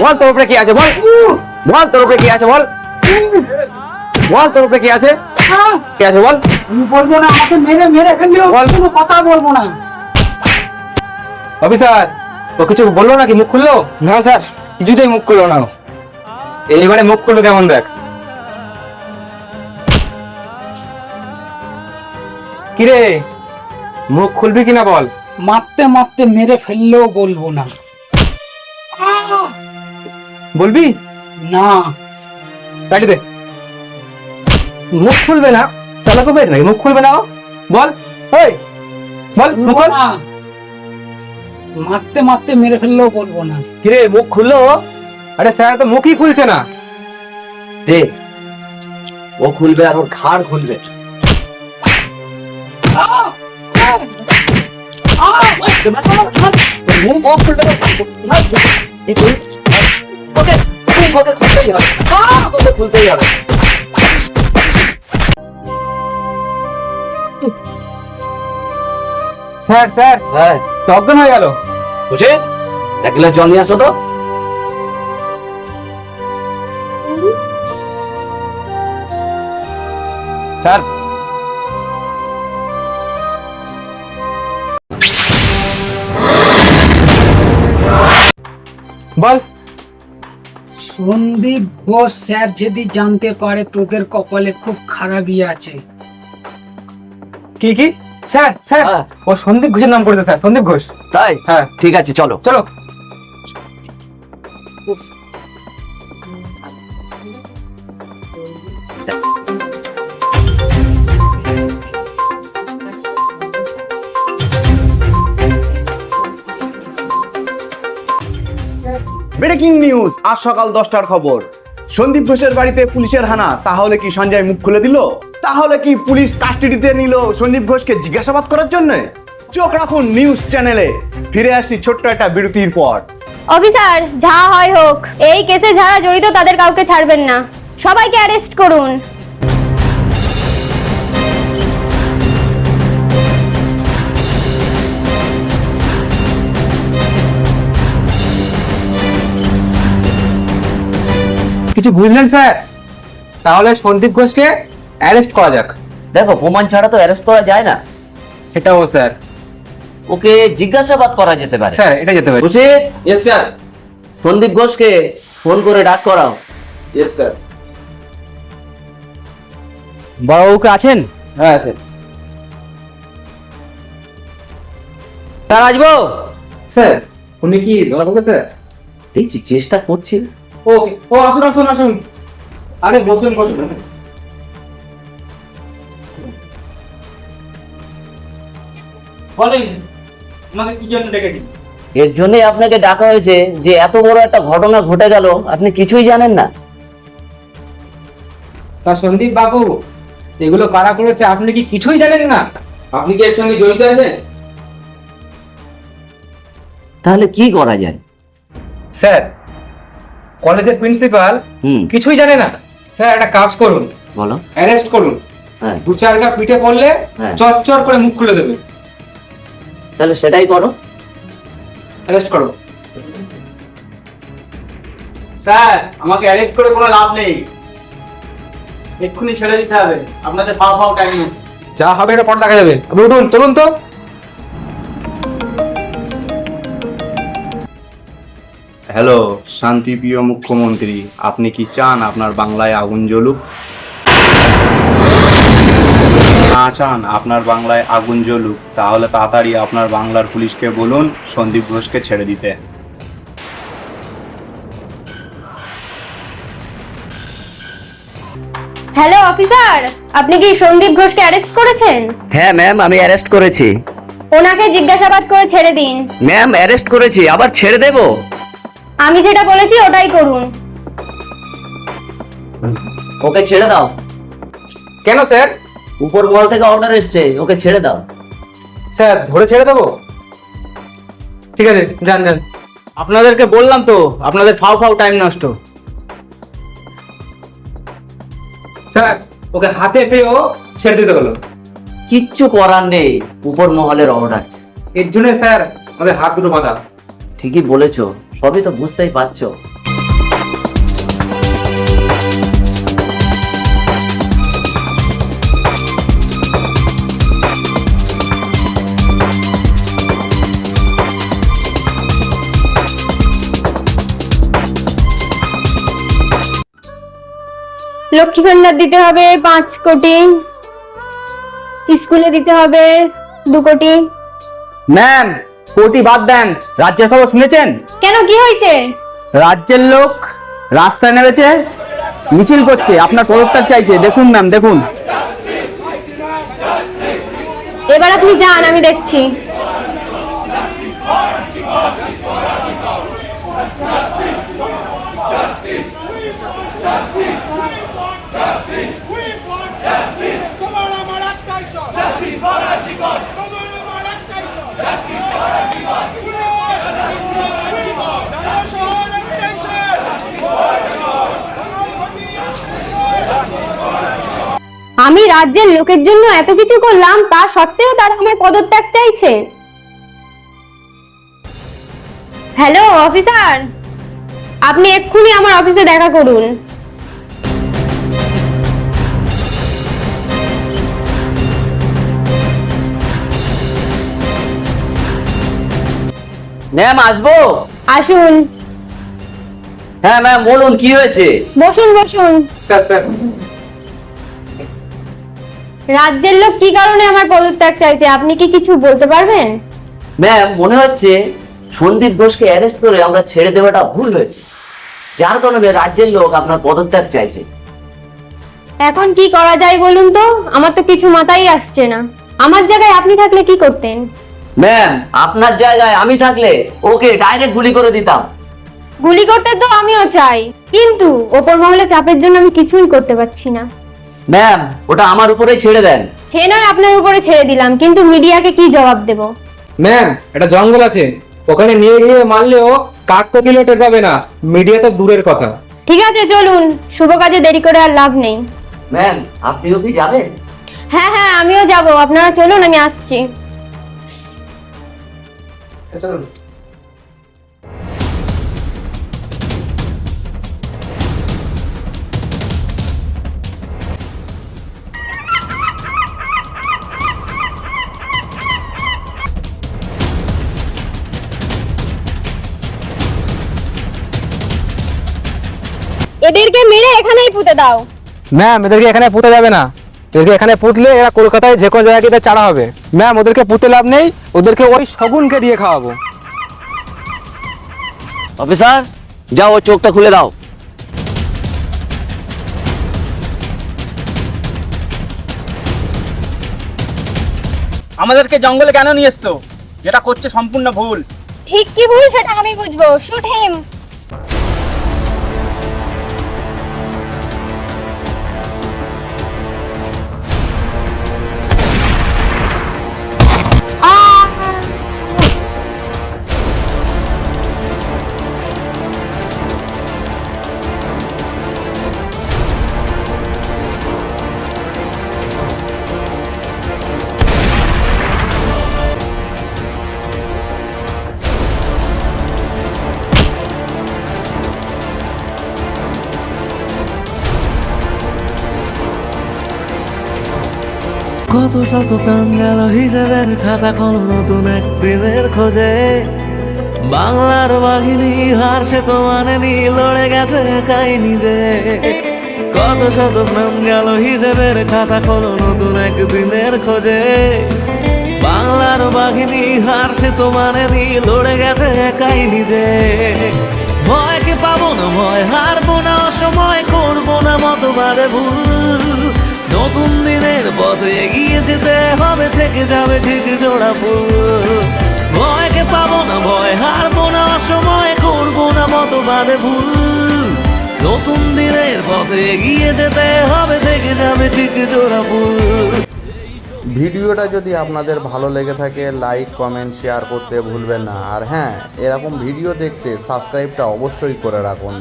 বল তোর উপরে কি আছে বল। বল তোর উপরে কি আছে বল। বল তোর উপরে কি আছে। কি আছে বল। বলব না আমাকে মেরে মেরে ফেললেও বল। কোনো কথা বলব না। অফিসার ও কিছু বলল নাকি মুখ খুললো? না স্যার কিছুতেই মুখ খুললো না এইবারে মুখ খুললো কেমন দেখ। কিরে মুখ খুলবি কিনা বল। মারতে মারতে মেরে ফেললেও বলব না। বলবি? না। কাটি দে। মুখ খুলবে না। তাহলে কবে নাকি? মুখ খুলবে না? বল। ওই বল মুখ খোল। মারতে মারতে মেরে ফেললেও বলব না। কিরে মুখ খুললো আরে স্যার তো মুখই খুলছে না। দে। ও খুলবে আর ওর ঘাড় খুলবে। মুখ ও খুলবে না। ওকে খুলতেই হবে। ওকে খুলতেই হবে। স্যার স্যার হ্যাঁ। তো অজ্ঞান হয়ে গেল। বুঝে? এক গ্লাস জল নিয়ে আসো তো। স্যার। বল। সন্দীপ ঘোষ স্যার যদি জানতে পারে তোদের কপালে খুব খারাপই আছে। কি কি? Sir sir! হ্যাঁ। ও সন্দীপ ঘোষের নাম করেছে স্যার সন্দীপ ঘোষ। তাই? হ্যাঁ। ঠিক আছে চলো। চলো। ব্রেকিং নিউজ, আজ সকাল দশটার খবর। সন্দীপ ঘোষের বাড়িতে পুলিশের হানা, তাহলে কি সঞ্জয় মুখ খুলে দিল? তাহলে কি পুলিশ কাস্টিডিতে নিল সন্দীপ ঘোষকে জিজ্ঞাসাবাদ করার জন্য? চোখ রাখুন নিউজ চ্যানেলে। ফিরে আসছি ছোট্ট একটা বিরতির পর। অফিসার, যা হয় হোক। এই কেসে যারা জড়িত তাদের কাউকে ছাড়বেন না। সবাইকে অ্যারেস্ট করুন। কিছু বুঝলেন স্যার? তাহলে সন্দীপ ঘোষকে অ্যারেস্ট করা যাক। দেখো প্রমাণ ছাড়া তো অ্যারেস্ট করা যায় না। সেটাও স্যার। ওকে জিজ্ঞাসাবাদ করা যেতে পারে। স্যার এটা যেতে পারে। বুঝে? ইয়েস স্যার সন্দীপ ঘোষকে ফোন করে ডাক করাও। ইয়েস স্যার বড়বাবুকে আছেন? হ্যাঁ আছেন স্যার আসব? স্যার উনি কি ধরা পড়বে স্যার দেখছি চেষ্টা করছি। ওকে ও আসুন আসুন আসুন। আরে বসুন বসুন। বলেন আমাকে কি জন্য এর জন্যই আপনাকে ডাকা হয়েছে যে এত বড় একটা ঘটনা ঘটে গেল আপনি কিছুই জানেন না। তা সন্দীপ বাবু এগুলো কারা করেছে আপনি কি কিছুই জানেন না? আপনি কি এর সঙ্গে জড়িত আছেন? তাহলে কি করা যায়? স্যার কলেজের প্রিন্সিপাল কিছুই জানে না। স্যার একটা কাজ করুন। বলো। অ্যারেস্ট করুন। হ্যাঁ। দু চার গা পিঠে পড়লে হ্যাঁ। চচ্চর করে মুখ খুলে দেবে। তাহলে সেটাই করো। অ্যারেস্ট করো। স্যার আমাকে অ্যারেস্ট করে কোনো লাভ নেই। এক্ষুনি ছেড়ে দিতে হবে। আপনাদের ফাও ফাও টাইম যা হবে এটা পরে দেখা যাবে। আপনি উঠুন চলুন তো। হ্যালো শান্তিপ্রিয় মুখ্যমন্ত্রী আপনি কি চান আপনার বাংলায় আগুন জ্বলুক? না চান আপনার বাংলায় আগুন জ্বলুক তাহলে তাড়াতাড়ি আপনার বাংলার পুলিশকে বলুন সন্দীপ ঘোষকে ছেড়ে দিতে। হ্যালো অফিসার আপনি কি সন্দীপ ঘোষকে অ্যারেস্ট করেছেন? হ্যাঁ ম্যাম আমি অ্যারেস্ট করেছি। ওনাকে জিজ্ঞাসাবাদ করে ছেড়ে দিন। ম্যাম অ্যারেস্ট করেছি আবার ছেড়ে দেবো? আমি যেটা বলেছি ওটাই করুন। ওকে ছেড়ে দাও। কেন স্যার? উপর মহল থেকে অর্ডার এসছে ওকে ছেড়ে দাও। স্যার ধরে ছেড়ে দেবো? ঠিক আছে যান যান। আপনাদেরকে বললাম তো আপনাদের ফাও ফাও টাইম নষ্ট। স্যার ওকে হাতে পেয়েও ছেড়ে দিতে হলো। কিচ্ছু করার নেই উপর মহলের অর্ডার এর জন্য স্যার আমাদের হাত দুটো বাঁধা। ঠিকই বলেছ। সবই তো বুঝতেই পারছ লক্ষ্মী ভান্ডার দিতে হবে পাঁচ কোটি স্কুলে দিতে হবে দু কোটি ম্যাম কোটি বাদ দেন রাজ্যের খবর শুনেছেন? কেন কি হয়েছে? রাজ্যের লোক রাস্তায় নেমেছে মিছিল করছে আপনার পদত্যাগ চাইছে দেখুন ম্যাম দেখুন। এবার আপনি যান আমি দেখছি। আমি রাজ্যের লোকের জন্য এত কিছু করলাম তা সত্ত্বেও তারা আমার পদত্যাগ চাইছে। হ্যালো অফিসার আপনি এক্ষুনি আমার অফিসে দেখা করুন। ম্যাম আসব? আসুন। হ্যাঁ ম্যাম বলুন কি হয়েছে? বসুন বসুন। স্যার স্যার রাজ্যের লোক কি কারণে আমার পদত্যাগ চাইছে? আপনি কি কিছু বলতে পারবেন? ম্যাম মনে হচ্ছে সন্দীপ ঘোষকে অ্যারেস্ট করে আমরা ছেড়ে দেওয়াটা ভুল হয়েছে। যার কারণে রাজ্যের লোক আপনার পদত্যাগ চাইছে। এখন কি করা যায় বলুন তো? আমার তো কিছু মাথায় আসছে না। আমার জায়গায় আপনি থাকলে কি করতেন? ম্যাম আপনার জায়গায় আমি থাকলে ওকে ডাইরেক্ট গুলি করে দিতাম। গুলি করতে তো আমিও চাই। কিন্তু ওপর মহলে চাপের জন্য আমি কিছুই করতে পারছি না। ম্যাম ওটা আমার উপরে ছেড়ে দেন। সে নয় আপনার উপরে ছেড়ে দিলাম কিন্তু মিডিয়াকে কি জবাব দেব? ম্যাম একটা জঙ্গল আছে। ওখানে নিয়ে গিয়ে মারলেও কাক কোকিলও টের পাবে না। মিডিয়া তো দূরের কথা। ঠিক আছে চলুন। শুভ কাজে দেরি করে আর লাভ নেই। ম্যাম আপনিও কি যাবেন? হ্যাঁ হ্যাঁ আমিও যাব। আপনারা চলুন আমি আসছি। এদেরকে মেরে এখানেই পুঁতে দাও। ম্যাম এদেরকে এখানে পুঁতে যাবে না। এদেরকে এখানে পুঁতলে এরা কলকাতায় যে কোনো জায়গায় গিয়ে চারা হবে। ম্যাম ওদেরকে পুঁতে লাভ নেই ওদেরকে ওই শগুনকে দিয়ে খাওয়াবো। অফিসার যাও ওর চোখটা খুলে দাও। আমাদেরকে জঙ্গলে কেন নিয়ে এসছো? যেটা করছে সম্পূর্ণ ভুল। ঠিক কি ভুল সেটা আমি বুঝব। শুট হিম কত শত প্রাণ গেল হিসেবের খাতা খোল নতুন এক দিনের খোঁজে। বাংলার বাঘিনী হার সে তো মানেনি, লড়ে গেছে একাই নিজে। কত শত প্রাণ গেল হিসেবের খাতা খোল নতুন এক দিনের খোঁজে। বাংলার বাঘিনী হার সে তো মানেনি, লড়ে গেছে একাই নিজে। ভয়কে পাবো না ভয়, হারবো না, অসময় করব না মতবাদে ভুল। নতুন দিনের পথে এগিয়ে যেতে হবে, থেকে যাবে ঠিক জোড়া ফুল। ভয়কে পাবো না, ভয় হারবো না, সময় করব না মতবাদে ভুল। নতুন দিনের পথে এগিয়ে যেতে হবে, থেকে যাবে ঠিক জোড়া ফুল। ভিডিওটা যদি আপনাদের ভালো লেগে থাকে লাইক কমেন্ট শেয়ার করতে ভুলবেন না। আর হ্যাঁ এরকম ভিডিও দেখতে সাবস্ক্রাইবটা অবশ্যই করে রাখুন।